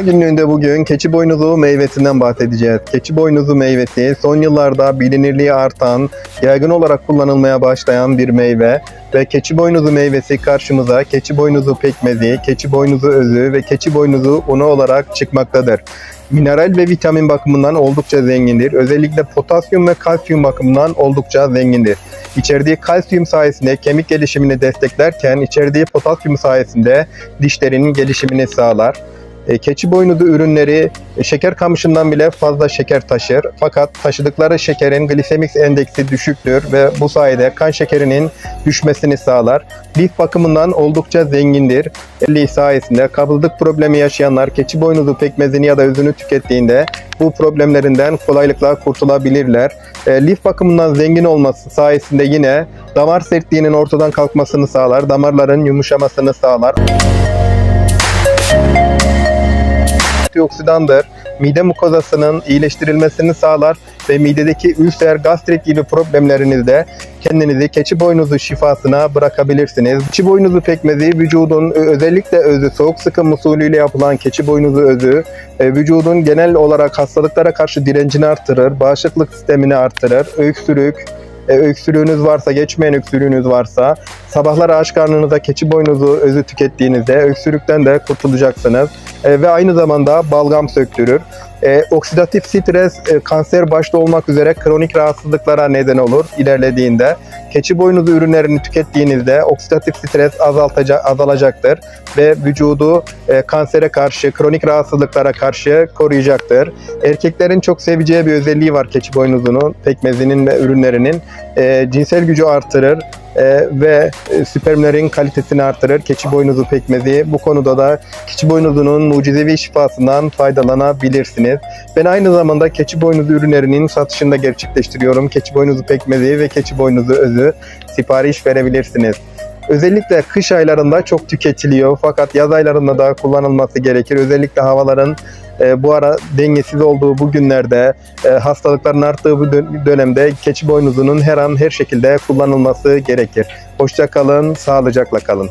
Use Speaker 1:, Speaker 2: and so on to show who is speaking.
Speaker 1: Günlüğünde bugün keçi boynuzu meyvesinden bahsedeceğiz. Keçi boynuzu meyvesi son yıllarda bilinirliği artan, yaygın olarak kullanılmaya başlayan bir meyve ve keçi boynuzu meyvesi karşımıza keçi boynuzu pekmezi, keçi boynuzu özü ve keçi boynuzu unu olarak çıkmaktadır. Mineral ve vitamin bakımından oldukça zengindir. Özellikle potasyum ve kalsiyum bakımından oldukça zengindir. İçerdiği kalsiyum sayesinde kemik gelişimini desteklerken içerdiği potasyum sayesinde dişlerinin gelişimini sağlar. E, keçi boynuzu ürünleri e, şeker kamışından bile fazla şeker taşır. Fakat taşıdıkları şekerin glisemik endeksi düşüktür ve bu sayede kan şekerinin düşmesini sağlar. Lif bakımından oldukça zengindir. Lif sayesinde kabızlık problemi yaşayanlar keçi boynuzu pekmezini ya da özünü tükettiğinde bu problemlerinden kolaylıkla kurtulabilirler. E, lif bakımından zengin olması sayesinde yine damar sertliğinin ortadan kalkmasını sağlar, damarların yumuşamasını sağlar. Antioksidandır. Mide mukozasının iyileştirilmesini sağlar ve midedeki ülser, gastrit gibi problemlerinizde kendinizi keçi boynuzu şifasına bırakabilirsiniz. Keçi boynuzu pekmezi vücudun özellikle özü soğuk sıkım usulüyle yapılan keçi boynuzu özü e, vücudun genel olarak hastalıklara karşı direncini artırır, bağışıklık sistemini artırır, öksürük, e, öksürüğünüz varsa, geçmeyen öksürüğünüz varsa, sabahları aç karnınıza keçi boynuzu özü tükettiğinizde öksürükten de kurtulacaksınız. E, ve aynı zamanda balgam söktürür. E, oksidatif stres e, kanser başta olmak üzere kronik rahatsızlıklara neden olur ilerlediğinde. Keçi boynuzu ürünlerini tükettiğinizde oksidatif stres azaltaca, azalacaktır ve vücudu e, kansere karşı, kronik rahatsızlıklara karşı koruyacaktır. Erkeklerin çok seveceği bir özelliği var keçi boynuzunun, pekmezinin ve ürünlerinin. E, cinsel gücü artırır, e, ve spermlerin kalitesini artırır. Keçi boynuzu pekmezi. Bu konuda da keçi boynuzunun mucizevi şifasından faydalanabilirsiniz. Ben aynı zamanda keçi boynuzu ürünlerinin satışını da gerçekleştiriyorum. Keçi boynuzu pekmezi ve keçi boynuzu özü sipariş verebilirsiniz. Özellikle kış aylarında çok tüketiliyor fakat yaz aylarında da kullanılması gerekir. Özellikle havaların e, bu ara dengesiz olduğu bu günlerde e, hastalıkların arttığı bu dön- dönemde keçi boynuzunun her an her şekilde kullanılması gerekir. Hoşça kalın, sağlıcakla kalın.